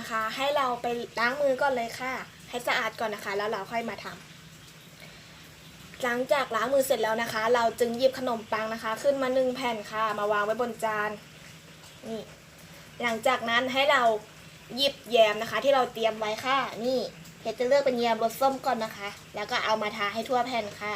นะคะ ให้เราไปล้างมือก่อนเลยค่ะ ให้สะอาดก่อนนะคะ แล้วเราค่อยมาทำหลังจากล้างมือเสร็จแล้วนะคะ เราจึงหยิบขนมปังนะคะ ขึ้นมาหนึ่งแผ่นค่ะ มาวางไว้บนจานนี่ หลังจากนั้นให้เราหยิบแยมนะคะ ที่เราเตรียมไว้ค่ะ นี่เพชรจะเลือกเป็นแยมรสส้มก่อนนะคะ แล้วก็เอามาทาให้ทั่วแผ่นค่ะ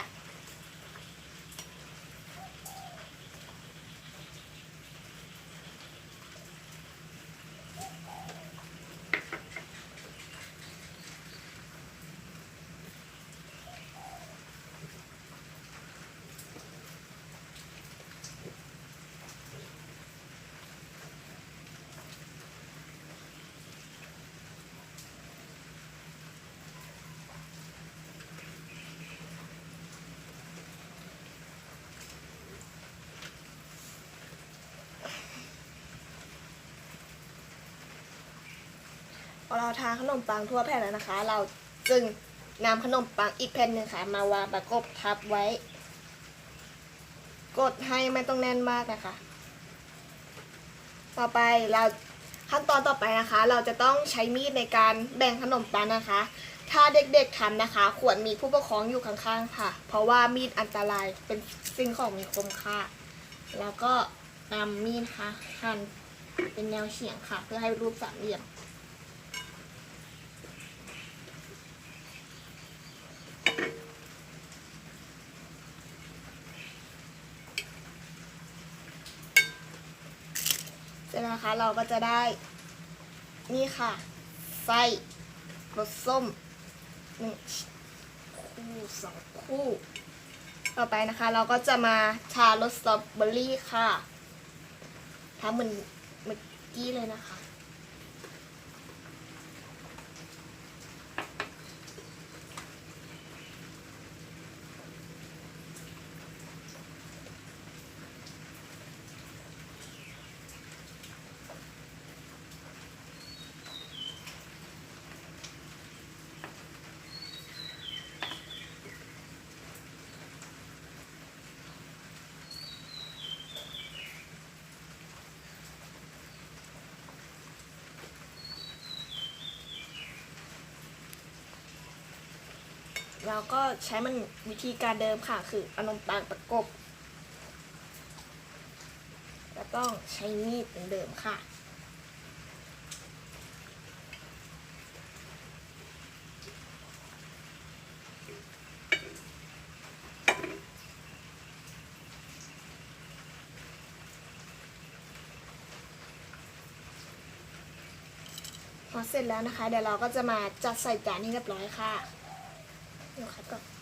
พอเราทาขนมปังทั่วแผ่นแล้วนะคะ เราจึงนำขนมปังอีกแผ่นหนึ่งค่ะ มาวางประกบทับไว้ กดให้ไม่ต้องแน่นมากนะคะ ต่อไปเราขั้นตอนต่อไปนะคะ เราจะต้องใช้มีดในการแบ่งขนมปังนะคะ ถ้าเด็กๆทำนะคะ ควรมีผู้ปกครองอยู่ข้างๆ ค่ะ เพราะว่ามีดอันตรายเป็นสิ่งของมีคมค่าแล้วก็นำมีดค่ะหั่นเป็นแนวเฉียงค่ะ เพื่อให้รูปสามเหลี่ยม เสร็จแล้วนะคะ เราก็จะได้ นี่ค่ะ ไส้รสส้มหนึ่งคู่สองคู่ ต่อไปนะคะ เราก็จะมาชารสสตรอเบอรี่ค่ะทำเหมือนเมื่อกี้เลยนะคะ เราก็ใช้มันวิธีการเดิมค่ะ คือเอานมปังประกบ แล้วต้องใช้มีดเหมือนเดิมค่ะพอเสร็จแล้วนะคะ เดี๋ยวเราก็จะมาจัดใส่จานให้เรียบร้อยค่ะ เดี๋ยวคัดก่อน